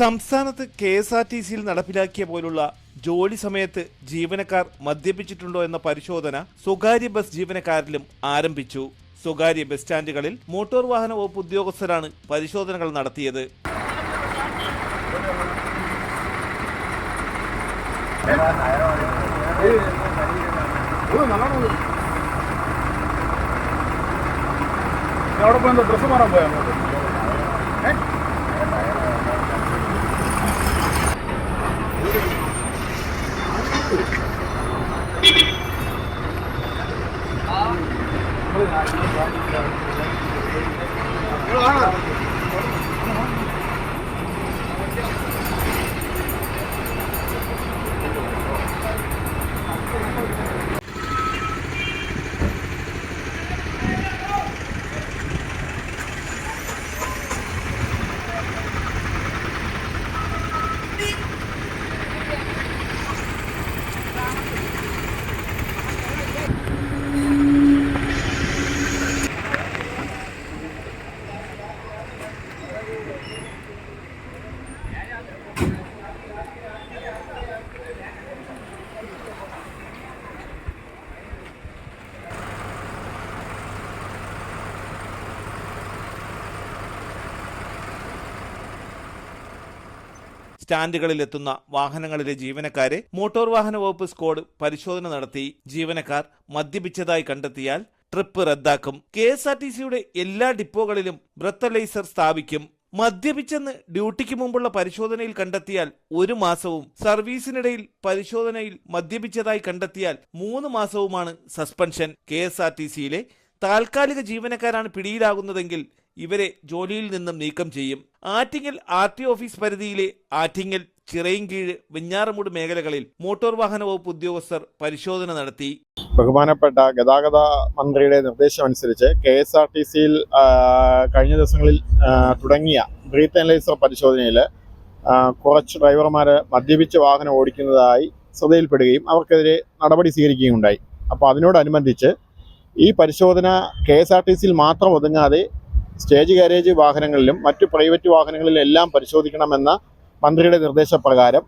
സംസ്ഥാനത്ത് K S R T സിയിൽ നടപ്പിലാക്കിയ പോലുള്ള ജോലി സമയത്ത് ജീവനക്കാർ മദ്യപിച്ചിട്ടുണ്ടോ എന്ന പരിശോധന സ്വകാര്യ ബസ് ജീവനക്കാരിലും ആരംഭിച്ചു. സ്വകാര്യ ബസ് സ്റ്റാൻഡുകളിൽ മോട്ടോർ വാഹന വകുപ്പ് ഉദ്യോഗസ്ഥരാണ് പരിശോധനകൾ നടത്തിയത്. ഡ്രസ്സ് മാറാൻ പോയാ Đó. സ്റ്റാൻഡുകളിലെത്തുന്ന വാഹനങ്ങളിലെ ജീവനക്കാരെ മോട്ടോർ വാഹന വകുപ്പ് സ്ക്വാഡ് പരിശോധന നടത്തി ജീവനക്കാർ മദ്യപിച്ചതായി കണ്ടെത്തിയാൽ ട്രിപ്പ് റദ്ദാക്കും. കെ എസ് ആർ ടി സിയുടെ എല്ലാ ഡിപ്പോകളിലും ബ്രത്തലൈസർ സ്ഥാപിക്കും. മദ്യപിച്ചെന്ന് ഡ്യൂട്ടിക്ക് മുമ്പുള്ള പരിശോധനയിൽ കണ്ടെത്തിയാൽ ഒരു മാസവും സർവീസിനിടയിൽ പരിശോധനയിൽ മദ്യപിച്ചതായി കണ്ടെത്തിയാൽ മൂന്ന് മാസവുമാണ് suspension. K S R T സിയിലെ താൽക്കാലിക ജീവനക്കാരാണ് പിടിയിലാകുന്നതെങ്കിൽ ഇവരെ ജോലിയിൽ നിന്നും നീക്കം ചെയ്യും. ആറ്റിങ്ങൽ ആർ ടി ഓഫീസ് പരിധിയിലെ ആറ്റിങ്ങൽ ചിറയിൻകീഴ് വെഞ്ഞാറമൂട് മേഖലകളിൽ മോട്ടോർ വാഹന വകുപ്പ് ഉദ്യോഗസ്ഥർ പരിശോധന നടത്തി. ബഹുമാനപ്പെട്ട ഗതാഗത മന്ത്രിയുടെ നിർദ്ദേശം അനുസരിച്ച് കെ എസ് ആർ ടി സിയിൽ കഴിഞ്ഞ ദിവസങ്ങളിൽ തുടങ്ങിയ ബ്രീത്ത് അനലൈസർ പരിശോധനയിൽ കുറച്ച് ഡ്രൈവർമാർ മദ്യപിച്ച് വാഹനം ഓടിക്കുന്നതായി ശ്രദ്ധയിൽപ്പെടുകയും അവർക്കെതിരെ നടപടി സ്വീകരിക്കുകയും ഉണ്ടായി അപ്പോൾ അതിനോടനുബന്ധിച്ച് ഈ പരിശോധന കെ എസ് ആർ ടി സിയിൽ മാത്രം ഒതുങ്ങാതെ സ്റ്റേജ് ഗാരേജ് വാഹനങ്ങളിലും മറ്റു പ്രൈവറ്റ് വാഹനങ്ങളിലും എല്ലാം പരിശോധിക്കണമെന്ന മന്ത്രിയുടെ നിർദ്ദേശപ്രകാരം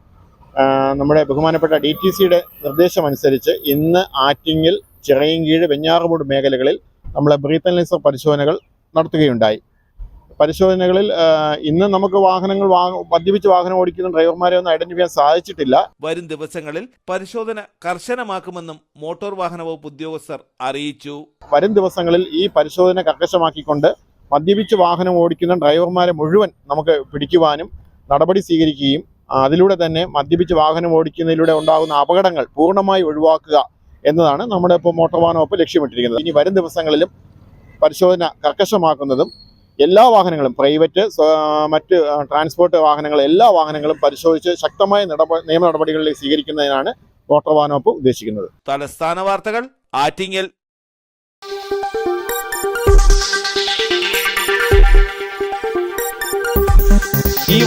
നമ്മുടെ ബഹുമാനപ്പെട്ട ഡി ടി സിയുടെ നിർദ്ദേശമനുസരിച്ച് ഇന്ന് ആറ്റിങ്ങിൽ ചിറയൻകീഴ് വെഞ്ഞാറുമൂട് മേഖലകളിൽ നമ്മൾ ബ്രീത്ത് അനലൈസർ പരിശോധനകൾ നടത്തുകയുണ്ടായി. പരിശോധനകളിൽ ഇന്ന് നമുക്ക് വാഹനങ്ങൾ മദ്യപിച്ച് വാഹനം ഓടിക്കുന്ന ഡ്രൈവർമാരെ ഒന്നും ഐഡന്റിഫൈ ചെയ്യാൻ സാധിച്ചിട്ടില്ല. വരും ദിവസങ്ങളിൽ പരിശോധന കർശനമാക്കുമെന്നും മോട്ടോർ വാഹന വകുപ്പ് ഉദ്യോഗസ്ഥർ അറിയിച്ചു. വരും ദിവസങ്ങളിൽ ഈ പരിശോധന കർക്കശമാക്കിക്കൊണ്ട് മദ്യപിച്ച് വാഹനം ഓടിക്കുന്ന ഡ്രൈവർമാരെ മുഴുവൻ നമുക്ക് പിടിക്കുവാനും നടപടി സ്വീകരിക്കുകയും അതിലൂടെ തന്നെ മദ്യപിച്ച് വാഹനം ഓടിക്കുന്നതിലൂടെ ഉണ്ടാകുന്ന അപകടങ്ങൾ പൂർണമായി ഒഴിവാക്കുക എന്നതാണ് നമ്മുടെ ഇപ്പോൾ മോട്ടോർ വാഹന വകുപ്പ് ലക്ഷ്യമിട്ടിരിക്കുന്നത്. ഇനി വരും ദിവസങ്ങളിലും പരിശോധന കർക്കശമാക്കുന്നതും എല്ലാ വാഹനങ്ങളും പ്രൈവറ്റ് മറ്റ് ട്രാൻസ്പോർട്ട് വാഹനങ്ങൾ എല്ലാ വാഹനങ്ങളും പരിശോധിച്ച് ശക്തമായ നിയമ നടപടികളിലേക്ക് സ്വീകരിക്കുന്നതിനാണ് മോട്ടോർ വാഹന വകുപ്പ് ഉദ്ദേശിക്കുന്നത്. തലസ്ഥാന വാർത്തകൾ ആറ്റിങ്ങൽ